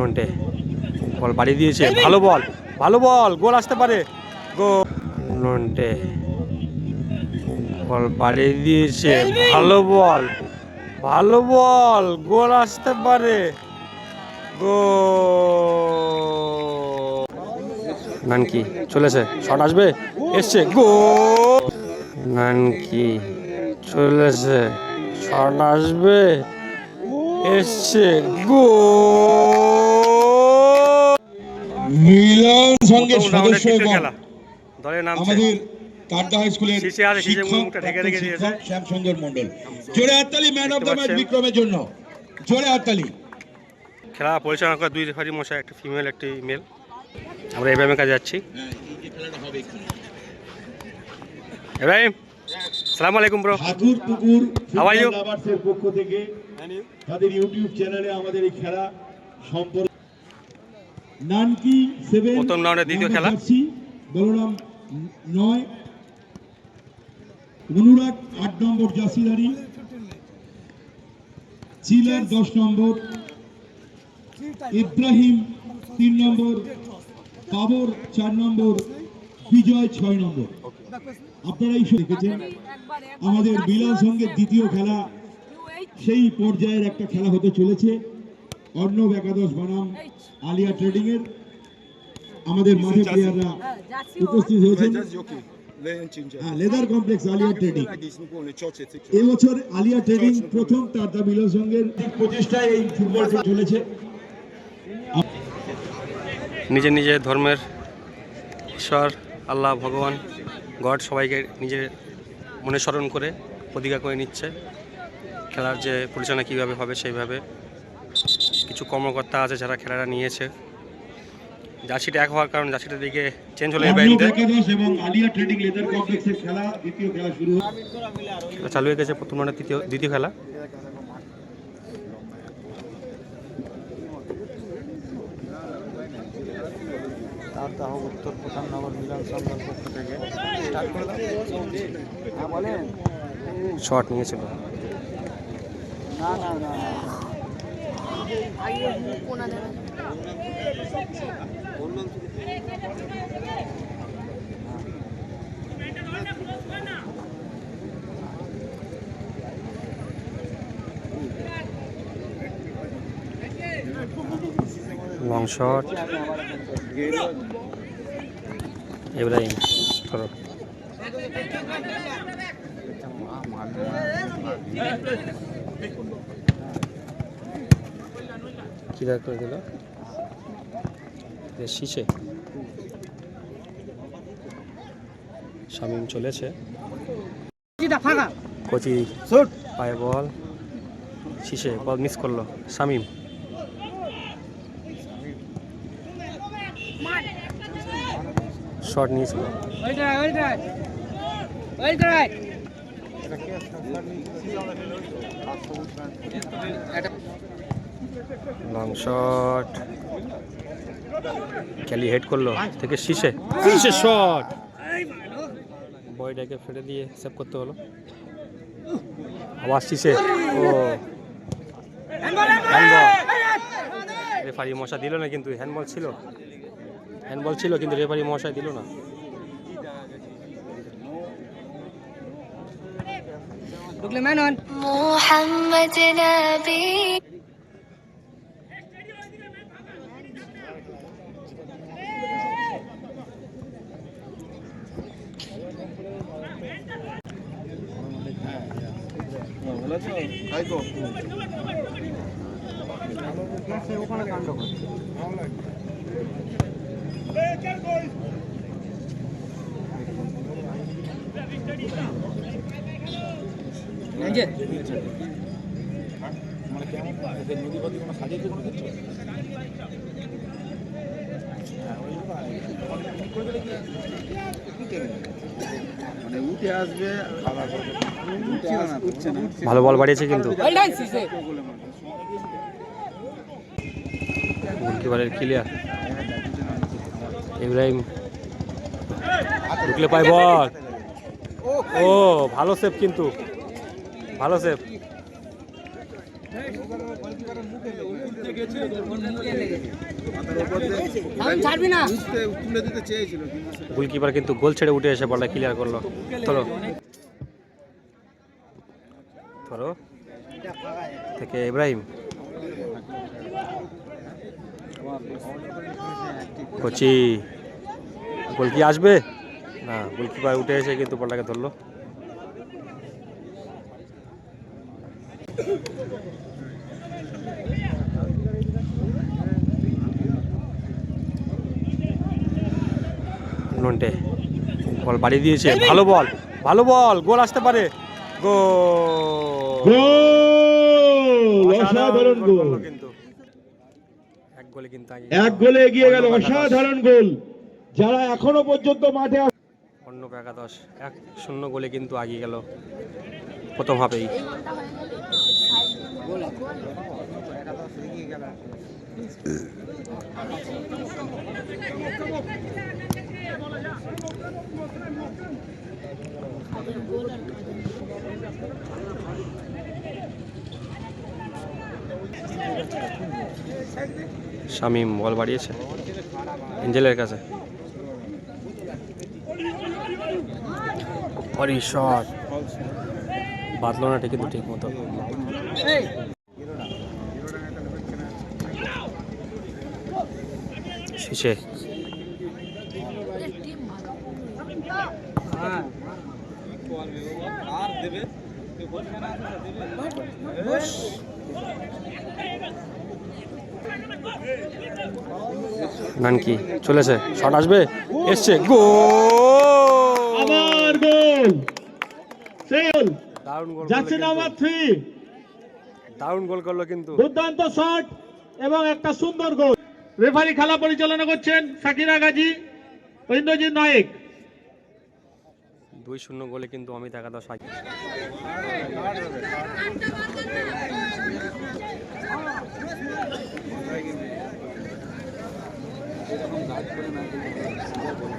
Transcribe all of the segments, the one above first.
নন্টে বল বাড়িয়ে দিয়েছে। ভালো বল ভালো বল, গোল আসতে পারে। গো নন্টে বল বাড়িয়ে দিয়েছে। ভালো বল ভালো বল, গোল আসতে পারে। গো নানকি চলেছে, শট আসবে, এসছে গো নানকি চলেছে, শট আসবে। এসছে। গো মিলন সংঘের সদস্য এবং দলের নাম আমাদের কাড্ডা হাই স্কুলের শিক্ষক শ্যামসুন্দর মন্ডল জোরে হাততালি ম্যান অফ দ্য ম্যাচ বিক্রমের জন্য। জোরে হাততালি। খেলা পরিচালনা করে দুই রেফারি মশাই একটা ফিমেল একটি মেল আমরা এভাবে কাজে যাচ্ছি। এব্রাহিম সালাম আলাইকুম ব্রো হাতুর পুকুর? পক্ষ থেকে তাদের ইউটিউব চ্যানেলে আমাদের এই খেলা সম্পর্কে নানকি সেভেন প্রথম দ্বিতীয় খেলা। বলরাম নয়। অনুরাগ আট নম্বর জাসিদারি চিলার দশ নম্বর। ইব্রাহিম তিন নম্বর। বাবর চার নম্বর। বিজয় ছয় নম্বর। আপনারা আপনারাই দেখেছেন আমাদের বিলাল সঙ্গের দ্বিতীয় খেলা সেই পর্যায়ের একটা খেলা হতে চলেছে। অর্ণব একাদশ বনাম আলিয়া ট্রেডিং এর। আমাদের মাঠে প্লেয়াররা উপস্থিত হয়েছেন। হ্যাঁ লেদার কমপ্লেক্স আলিয়া ট্রেডিং এবছর আলিয়া ট্রেডিং প্রথম টাটা বিলাল সঙ্গের প্রচেষ্টায় এই ফুটবল চলেছে। নিজের নিজের ধর্মের ঈশ্বর আল্লাহ ভগবান গড সবাইকে নিজের মনে স্মরণ করে প্রতিজ্ঞা করে নিচ্ছে। খেলার যে পরিচালনা কীভাবে হবে সেইভাবে কিছু কর্মকর্তা আছে যারা খেলাটা নিয়েছে। জার্সিটা এক হওয়ার কারণে জার্সিটার দিকে চেঞ্জ হলো অর্ণব এবারে একাদশ এবং আলিয়া ট্রেডিং লেদার কমপ্লেক্সের খেলা দ্বিতীয় খেলা শুরু হচ্ছে। খেলা চালু হয়ে গেছে প্রথম রাউন্ডের তৃতীয় দ্বিতীয় খেলা। তারদাহ উত্তর প্রধাননগর মিলন সংঘের পক্ষ থেকে। স্টার্ট করে দাও হ্যাঁ শট নিয়েছিল। না না না লং শট ইব্রাহিম ধরো কি দাগ করে দিল? শীষে শামিম চলেছে। কচি পায়ে বল। শীষে বল মিস করল। শামিম। শট নিয়েছিল। লং শট ক্যালি হেড করল থেকে শীষে। শীষে শট বয়টাকে ফেলে দিয়ে সেভ করতে হলো। আবার শীষে। ও। হ্যান্ডবল রেফারি মশা দিল না কিন্তু হ্যান্ডবল ছিল। হ্যান্ডবল ছিল কিন্তু রেফারি মশাই দিল না। ঢুকলে ম্যানন মোহাম্মদ নবী ওখানে কাণ্ড করে ভালো বল বাড়িয়েছে কিন্তু। গোলকিপারের ক্লিয়ার ইব্রাহিম ঢুকলে পায় বল। ও ভালো সেভ কিন্তু। ভালো সেভ গোলকিপার কিন্তু গোল ছেড়ে উঠে এসে বলটা ক্লিয়ার করল। ধরো ধরো। থেকে ইব্রাহিম। কোচি। গোল কি আসবে? না, গোলকিপার উঠে এসে কিন্তু বলটাকে ধরলো। নন্টে বল বাড়িয়ে দিয়েছে। ভালো বল ভালো বল গোল আসতে পারে। গোল! কিন্তু। এক গোলে কিন্তু এক গোলে এগিয়ে গেল অসাধারণ গোল। যারা এখনও পর্যন্ত মাঠে অন্য একাদশ এক শূন্য গোলে কিন্তু আগিয়ে গেল। হাফেই শামিম বল বাড়িয়েছে। এঞ্জেলের কাছে। পরিশট বাদলো না ঠিক ঠিক মতো। শেষে। নানকি চলেছে। শট আসবে? এসছে। গোল! আবার গোল! দারুণ গোল যাচ্ছে করল নাম্বার থ্রি দারুণ গোল করল কিন্তু। দুর্দান্ত শট এবং একটা সুন্দর গোল। রেফারি খেলা পরিচালনা করছেন সাকিরা গাজী ইন্দ্রজিৎ নায়েক। দুই শূন্য গোলে কিন্তু অমিত একাদশ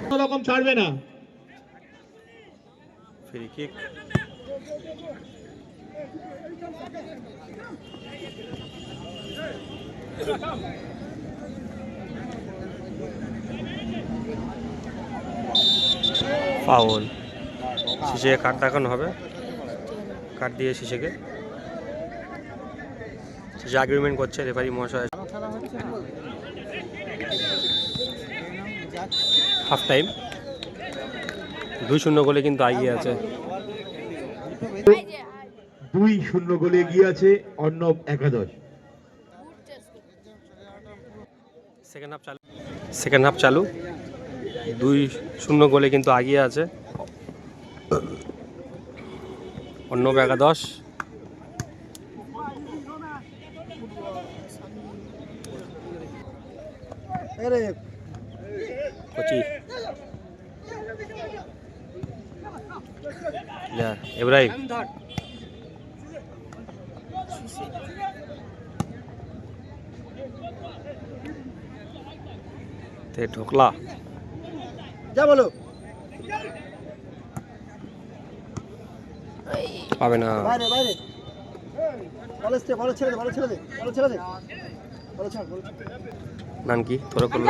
কোনো রকম ছাড়বে না। Free kick. ফাউল শিশে কাট দেখানো হবে। কাট দিয়ে শিশেকে শিশে এগ্রিমেন্ট করছে রেফারি মহাশয়। হাফ টাইম দুই শূন্য গোলে কিন্তু এগিয়ে আছে। দুই শূন্য গোলে এগিয়ে আছে অর্ণব একাদশ। সেকেন্ড হাফ চালু। সেকেন্ড হাফ চালু। দুই শূন্য গোলে কিন্তু আগিয়ে আছে। অর্ণব একাদশ। কোচি ইব্রাহিম তে ঢোকলা। যা বলো। পাবে না। বাইরে বাইরে। বলো ছেড়ে বলো ছেড়ে দে বলো ছেড়ে দে বলো ছেড়ে দে। বলো ছাড় বলো নাম কি? তোরা করল?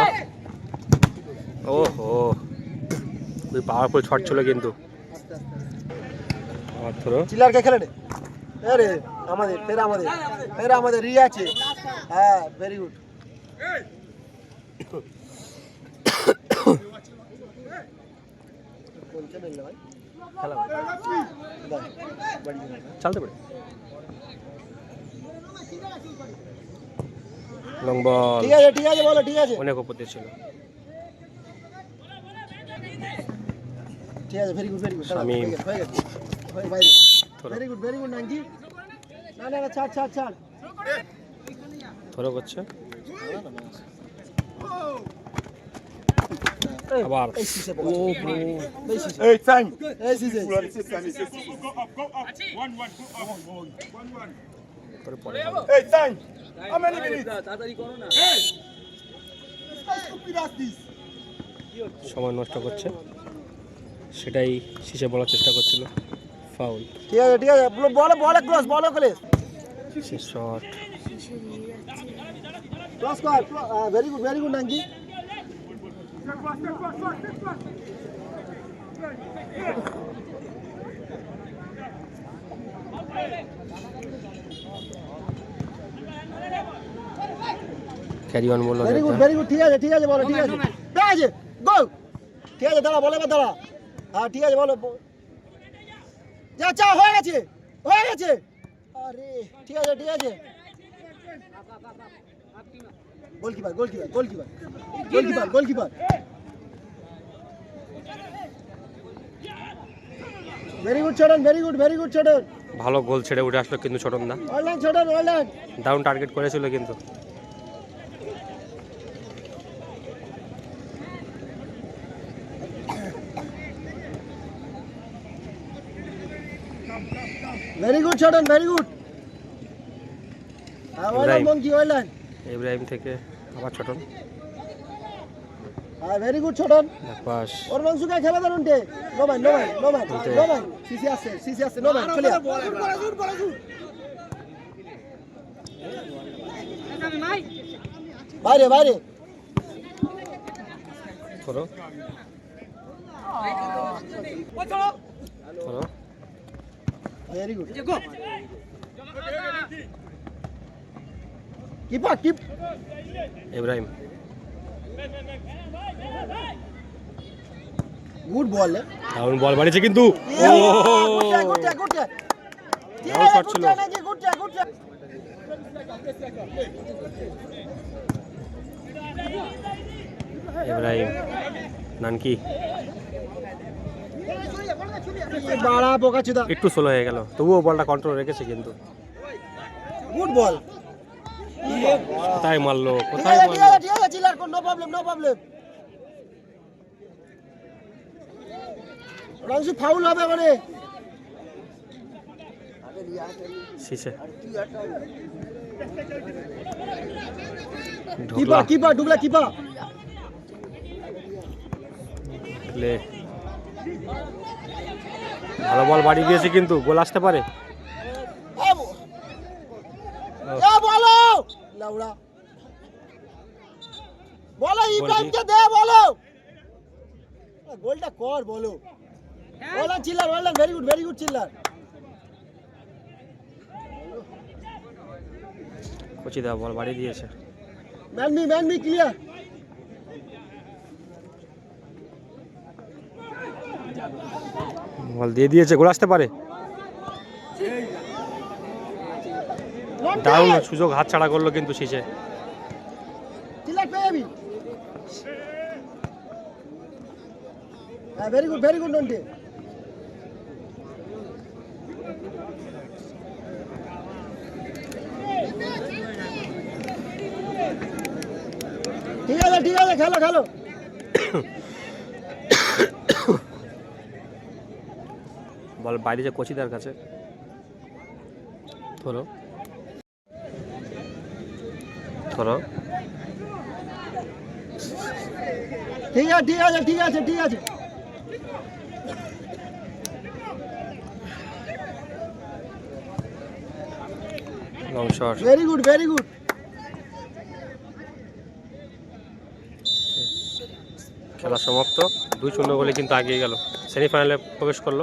ও হো খুবই পাওয়ারফুল শট ছিল কিন্তু। আর ধরো চিলারকে খেলে নে আরে আমাদের ফের আমাদের ফের আমাদের রিয়া আছে। হ্যাঁ ভেরি গুড চালতে পারে। Long ball. ঠিক আছে ঠিক আছে বলো ঠিক আছে। অনেক উপর ছিল। ঠিক আছে very good very good Shamim. Very good very good নাঙ্কি না না না ছাড় ছাড় ছাড় ধরো করছে আবার এই ও। এই time. এই করে পরে Hey, time. How many minutes? সময় নষ্ট করছে। সেটাই শেষে বলার চেষ্টা করছিল। ফাউল ঠিক আছে ঠিক আছে বলো বলো ক্লোজ বলো ক্লোজ শেষ শট ক্রস কর ভেরি গুড ভেরি গুড নাঙ্কি ক্যারি অন বলল ভেরি গুড ভেরি গুড ঠিক আছে ঠিক আছে বলো ঠিক আছে। ঠিক আছে গো ঠিক আছে দাঁড়া বলো এবার দাঁড়া। হ্যাঁ ঠিক আছে বলো। চা হয়ে গেছে হয়ে গেছে। আরে ঠিক আছে ঠিক আছে। Goalkeeper goalkeeper goalkeeper goalkeeper goalkeeper. Very good Chhotan very good very good Chhotan ভালো গোল ছেড়ে উঠে আসলো কিন্তু ছোটন দা অনলাইন ছোটন অনলাইন দারুণ টার্গেট করেছিল কিন্তু। Very good Chhotan very good হ্যাঁ অনলাইন ইব্রাহিম। থেকে আবার ছোটন। হ্যাঁ ভেরি গুড ছোটন পাস ওর মাংসকে খেলা দেন উন্টে no man no man no man no man CC আসছে সিসি আসছে নো ম্যান চলে। বাইরে বাইরে। ধরো ধরো very good keeper keep Ibrahim good ball দারুণ বল বাড়িয়েছে কিন্তু। ট্রাই গুড গুড দারুণ shot ছিল। গুড গুড ইব্রাহিম নানকি বাড়া বোকা চুদা একটু স্লো হয়ে গেল। তবুও বলটা কন্ট্রোল রেখেছে কিন্তু। গুড বল কোথায় মারলো? কোথায় আছে মারলো? ঠিক আছে চিলার কোন নো প্রবলেম নো প্রবলেম রাংশু ফাউল হবে মানে শীষে। ঢোকলা। কিপার ঢুকলা কিপার প্লে ভালো বল বাড়ি দিয়েছে কিন্তু গোল আসতে পারে? এ বো- এ বলো ইব্রাহিমকে দে বলো। গোলটা কর বলো। বলো চিল্লার বললেন ভেরি গুড ভেরি গুড চিল্লার। কচি বল বাড়ি দিয়েছে ম্যান মি ম্যান মি ক্লিয়ার বল দিয়ে দিয়েছে গোল আসতে পারে। দারুণ সুযোগ হাত ছাড়া করল কিন্তু শীষে। হ্যাঁ ভেরি গুড ভেরি গুড নন্টে ঠিক আছে ঠিক আছে খেলো খেলো। বল বাইরে যে কচিদার কাছে। ধরো। ধরো। ঠিক আছে ঠিক আছে ঠিক আছে ঠিক আছে। Long shot very good very good খেলা সমাপ্ত। দুই শূন্য গোলে কিন্তু আগিয়ে গেল। সেমিফাইনালে প্রবেশ করল।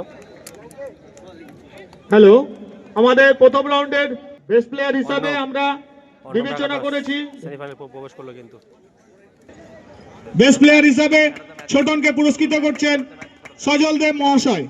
হ্যালো আমাদের প্রথম রাউন্ডের বেস্ট প্লেয়ার হিসাবে আমরা বিবেচনা করেছি। প্রবেশ করল কিন্তু। বেস্ট প্লেয়ার হিসাবে ছোটনকে পুরস্কৃত করছেন সজল দেব মহাশয়।